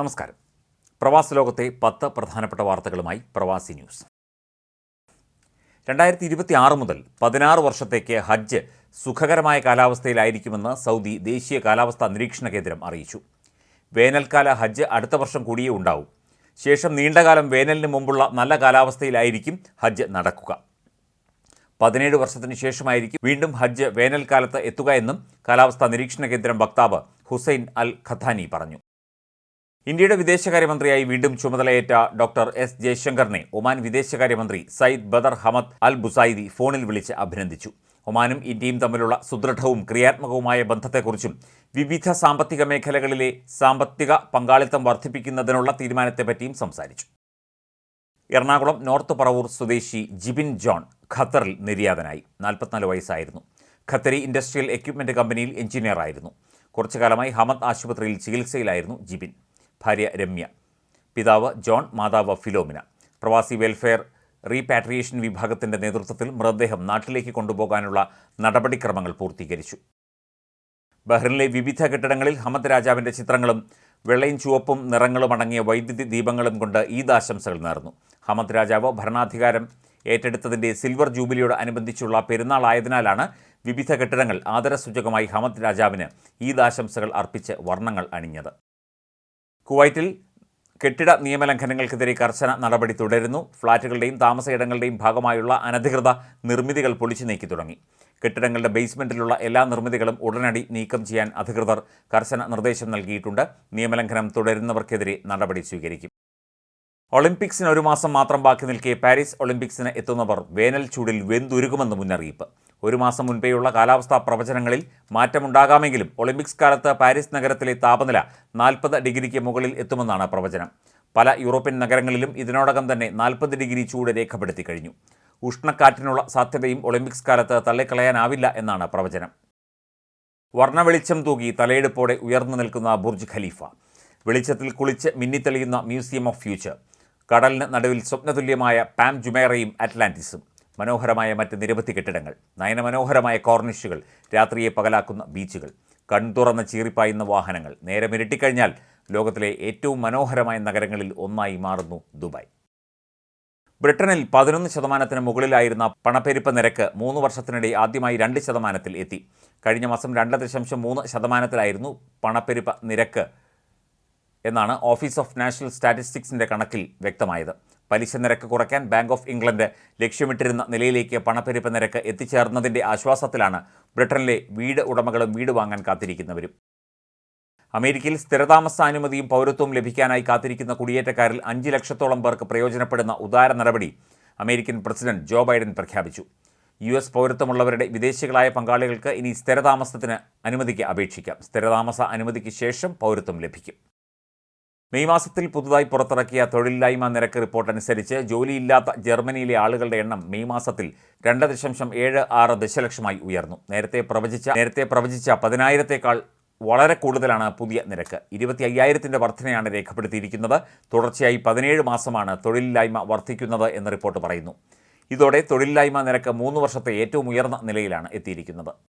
നമസ്കാരം. പ്രവാസ ലോകത്തെ പത്ത് പ്രധാനപ്പെട്ട വാർത്തകളുമായി പ്രവാസി ന്യൂസ്. രണ്ടായിരത്തി ഇരുപത്തി ആറ് മുതൽ പതിനാറ് വർഷത്തേക്ക് ഹജ്ജ് സുഖകരമായ കാലാവസ്ഥയിലായിരിക്കുമെന്ന് സൗദി ദേശീയ കാലാവസ്ഥാ നിരീക്ഷണ കേന്ദ്രം അറിയിച്ചു. വേനൽക്കാല ഹജ്ജ് അടുത്ത വർഷം കൂടിയേ ഉണ്ടാവും. ശേഷം നീണ്ടകാലം വേനലിന് മുമ്പുള്ള നല്ല കാലാവസ്ഥയിലായിരിക്കും ഹജ്ജ് നടക്കുക. പതിനേഴ് വർഷത്തിന് ശേഷമായിരിക്കും വീണ്ടും ഹജ്ജ് വേനൽക്കാലത്ത് എത്തുക എന്നും കാലാവസ്ഥാ നിരീക്ഷണ കേന്ദ്രം വക്താവ് ഹുസൈൻ അൽ ഖത്താനി പറഞ്ഞു. ഇന്ത്യയുടെ വിദേശകാര്യമന്ത്രിയായി വീണ്ടും ചുമതലയേറ്റ ഡോക്ടർ എസ് ജയശങ്കറിനെ ഒമാൻ വിദേശകാര്യമന്ത്രി Sayyid Badr Hamad Al Busaidi ഫോണിൽ വിളിച്ച് അഭിനന്ദിച്ചു. ഒമാനും ഇന്ത്യയും തമ്മിലുള്ള സുദൃഢവും ക്രിയാത്മകവുമായ ബന്ധത്തെക്കുറിച്ചും വിവിധ സാമ്പത്തിക മേഖലകളിലെ സാമ്പത്തിക പങ്കാളിത്തം വർദ്ധിപ്പിക്കുന്നതിനുള്ള തീരുമാനത്തെപ്പറ്റിയും സംസാരിച്ചു. എറണാകുളം നോർത്ത് പറവൂർ സ്വദേശി ജിബിൻ ജോൺ ഖത്തറിൽ നിര്യാതനായി. നാൽപ്പത്തിനാല് വയസ്സായിരുന്നു. ഖത്തരി ഇൻഡസ്ട്രിയൽ എക്യുപ്മെന്റ് കമ്പനിയിൽ എഞ്ചിനീയറായിരുന്നു. കുറച്ചു കാലമായി ഹമദ് ആശുപത്രിയിൽ ചികിത്സയിലായിരുന്നു ജിബിൻ. ഭാര്യ രമ്യ പിതാവ് ജോൺ മാതാവ് ഫിലോമിന. പ്രവാസി വെൽഫെയർ റീപാട്രിയേഷൻ വിഭാഗത്തിന്റെ നേതൃത്വത്തിൽ മൃതദേഹം നാട്ടിലേക്ക് കൊണ്ടുപോകാനുള്ള നടപടിക്രമങ്ങൾ പൂർത്തീകരിച്ചു. ബഹ്റിനിലെ വിവിധ കെട്ടിടങ്ങളിൽ ഹമദ് രാജാവിന്റെ ചിത്രങ്ങളും വെള്ളയും ചുവപ്പും നിറങ്ങളും അടങ്ങിയ വൈദ്യുതി ദീപങ്ങളും കൊണ്ട് ഈദ് ആശംസകൾ നേർന്നു. ഹമദ് രാജാവ് ഭരണാധികാരം ഏറ്റെടുത്തതിന്റെ സിൽവർ ജൂബിലിയോട് അനുബന്ധിച്ചുള്ള പെരുന്നാൾ ആയതിനാലാണ് വിവിധ കെട്ടിടങ്ങൾ ആദരസൂചകമായി ഹമദ് രാജാവിന് ഈദ് ആശംസകൾ അർപ്പിച്ച് വർണങ്ങൾ അണിഞ്ഞത്. കുവൈറ്റിൽ കെട്ടിട നിയമലംഘനങ്ങൾക്കെതിരെ കർശന നടപടി തുടരുന്നു. ഫ്ളാറ്റുകളുടെയും താമസയിടങ്ങളുടെയും ഭാഗമായുള്ള അനധികൃത നിർമ്മിതികൾ പൊളിച്ചു നീക്കി തുടങ്ങി. കെട്ടിടങ്ങളുടെ ബേസ്മെന്റിലുള്ള എല്ലാ നിർമ്മിതികളും ഉടനടി നീക്കം ചെയ്യാൻ അധികൃതർ കർശന നിർദ്ദേശം നൽകിയിട്ടുണ്ട്. നിയമലംഘനം തുടരുന്നവർക്കെതിരെ നടപടി സ്വീകരിക്കും. ഒളിമ്പിക്സിന് ഒരു മാസം മാത്രം ബാക്കി നിൽക്കെ പാരീസ് ഒളിമ്പിക്സിന് എത്തുന്നവർ വേനൽ ചൂടിൽ വെന്തുരുകുമെന്ന് മുന്നറിയിപ്പ്. ഒരു മാസം മുൻപേയുള്ള കാലാവസ്ഥാ പ്രവചനങ്ങളിൽ മാറ്റമുണ്ടാകാമെങ്കിലും ഒളിമ്പിക്സ് കാലത്ത് പാരീസ് നഗരത്തിലെ താപനില നാൽപ്പത് ഡിഗ്രിക്ക് മുകളിൽ എത്തുമെന്നാണ് പ്രവചനം. പല യൂറോപ്യൻ നഗരങ്ങളിലും ഇതിനോടകം തന്നെ നാൽപ്പത് ഡിഗ്രി ചൂട് രേഖപ്പെടുത്തി കഴിഞ്ഞു. ഉഷ്ണക്കാറ്റിനുള്ള സാധ്യതയും ഒളിമ്പിക്സ് കാലത്ത് തള്ളിക്കളയാനാവില്ല എന്നാണ് പ്രവചനം. വർണവെളിച്ചം തൂകി തലയെടുപ്പോടെ ഉയർന്നു നിൽക്കുന്ന ബുർജ് ഖലീഫ. വെളിച്ചത്തിൽ കുളിച്ച് മിന്നിത്തെളിയുന്ന മ്യൂസിയം ഓഫ് ഫ്യൂച്ചർ. കടലിന് നടുവിൽ സ്വപ്നതുല്യമായ പാം ജുമേറയും അറ്റ്ലാന്റിസും. മനോഹരമായ മറ്റ് നിരവധി കെട്ടിടങ്ങൾ. നയനമനോഹരമായ കോർണിഷുകൾ. രാത്രിയെ പകലാക്കുന്ന ബീച്ചുകൾ. കൺതുറന്ന് ചീറിപ്പായുന്ന വാഹനങ്ങൾ. നേരം ഇരട്ടിക്കഴിഞ്ഞാൽ ലോകത്തിലെ ഏറ്റവും മനോഹരമായ നഗരങ്ങളിൽ ഒന്നായി മാറുന്നു ദുബായ്. ബ്രിട്ടനിൽ പതിനൊന്ന് ശതമാനത്തിന് മുകളിലായിരുന്ന പണപ്പെരുപ്പ നിരക്ക് മൂന്ന് വർഷത്തിനിടെ ആദ്യമായി രണ്ട് ശതമാനത്തിൽ എത്തി. കഴിഞ്ഞ മാസം രണ്ട് ദശാംശം മൂന്ന് ശതമാനത്തിലായിരുന്നു പണപ്പെരുപ്പ നിരക്ക്. എന്നാണ് ഓഫീസ് ഓഫ് നാഷണൽ സ്റ്റാറ്റിസ്റ്റിക്സിന്റെ കണക്കിൽ വ്യക്തമായത്. പലിശ നിരക്ക് കുറയ്ക്കാൻ ബാങ്ക് ഓഫ് ഇംഗ്ലണ്ട് ലക്ഷ്യമിട്ടിരുന്ന നിലയിലേക്ക് പണപ്പെരുപ്പ് നിരക്ക് എത്തിച്ചേർന്നതിന്റെ ആശ്വാസത്തിലാണ് ബ്രിട്ടനിലെ വീട് ഉടമകളും വീട് വാങ്ങാൻ കാത്തിരിക്കുന്നവരും. അമേരിക്കയിൽ സ്ഥിരതാമസാനുമതിയും പൗരത്വവും ലഭിക്കാനായി കാത്തിരിക്കുന്ന കുടിയേറ്റക്കാരിൽ അഞ്ച് ലക്ഷത്തോളം പേർക്ക് പ്രയോജനപ്പെടുന്ന ഉദാര നടപടി അമേരിക്കൻ പ്രസിഡന്റ് ജോ ബൈഡൻ പ്രഖ്യാപിച്ചു. യു എസ് പൗരത്വമുള്ളവരുടെ വിദേശികളായ പങ്കാളികൾക്ക് ഇനി സ്ഥിരതാമസത്തിന് അനുമതിക്ക് അപേക്ഷിക്കാം. സ്ഥിരതാമസ അനുമതിക്ക് ശേഷം പൗരത്വം ലഭിക്കും. മെയ് മാസത്തിൽ പുതുതായി പുറത്തിറക്കിയ തൊഴിലില്ലായ്മ നിരക്ക് റിപ്പോർട്ട് അനുസരിച്ച് ജോലിയില്ലാത്ത ജർമ്മനിയിലെ ആളുകളുടെ എണ്ണം മെയ് മാസത്തിൽ രണ്ട് ദശാംശം ഏഴ് ആറ് ദശലക്ഷമായി ഉയർന്നു. നേരത്തെ പ്രവചിച്ച നേരത്തെ പ്രവചിച്ച പതിനായിരത്തേക്കാൾ വളരെ കൂടുതലാണ് പുതിയ നിരക്ക്. ഇരുപത്തി അയ്യായിരത്തിന്റെ വർധനയാണ് രേഖപ്പെടുത്തിയിരിക്കുന്നത്. തുടർച്ചയായി പതിനേഴ് മാസമാണ് തൊഴിലില്ലായ്മ വർദ്ധിക്കുന്നത് എന്ന് റിപ്പോർട്ട് പറയുന്നു. ഇതോടെ തൊഴിലില്ലായ്മ നിരക്ക് മൂന്ന് വർഷത്തെ ഏറ്റവും ഉയർന്ന നിലയിലാണ് എത്തിയിരിക്കുന്നത്.